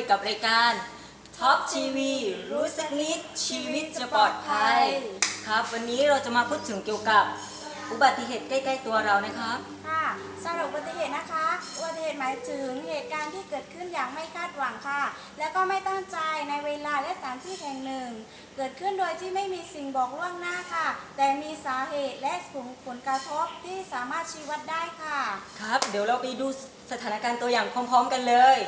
ยกับรายการท็อปทีวีรู้สักนิดชีวิตจะปลอดภัยครับ วันนี้เราจะมาพูดถึงเกี่ยวกับอุบัติเหตุใกล้ๆตัวเรานะครับ ค่ะสำหรับอุบัติเหตุนะคะ อุบัติเหตุหมายถึงเหตุการณ์ที่เกิดขึ้นอย่างไม่คาดหวังค่ะ แล้วก็ไม่ตั้งใจในเวลาและสถานที่แห่งหนึ่ง เกิดขึ้นโดยที่ไม่มีสิ่งบอกล่วงหน้าค่ะ แต่มีสาเหตุและผลผลกระทบที่สามารถชี้วัดได้ค่ะ ครับ เดี๋ยวเราไปดูสถานการณ์ตัวอย่างพร้อม ๆ กันเลย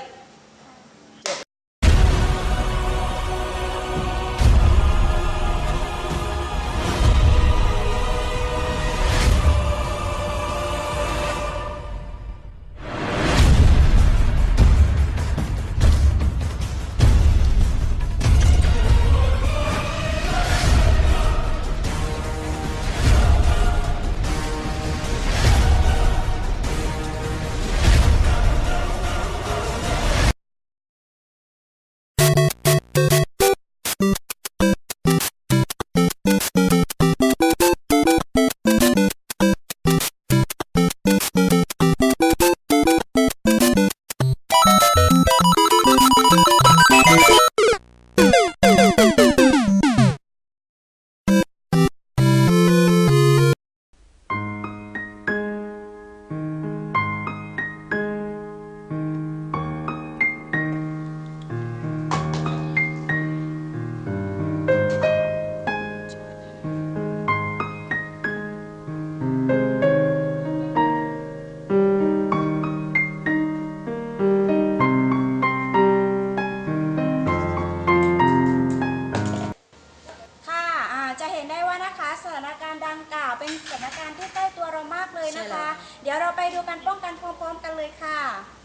เดี๋ยวเราไปดูกันป้องกันพร้อมๆกันเลยค่ะ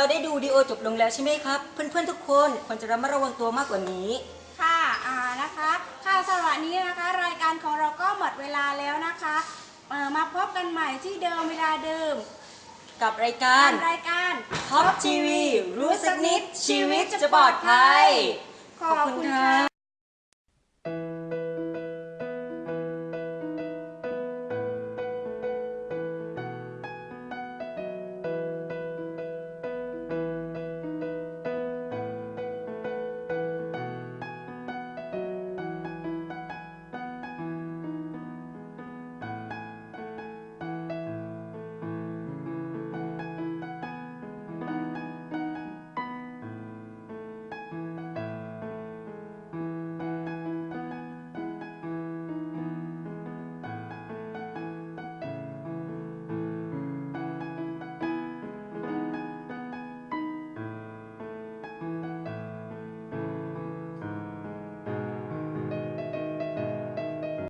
เราได้ดูวิดีโอจบลงแล้วใช่ไหมครับ เพื่อนๆทุกคนควรจะระมัดระวังตัวมากกว่านี้ ค่ะอ่านะคะ ค่ะสำหรับวันนี้นะคะ รายการของเราก็หมดเวลาแล้วนะคะเอ่อมาพบกันใหม่ที่เดิมเวลาเดิมกับรายการ รายการท็อปทีวีรู้สักนิดชีวิตจะปลอดภัยขอบคุณค่ะ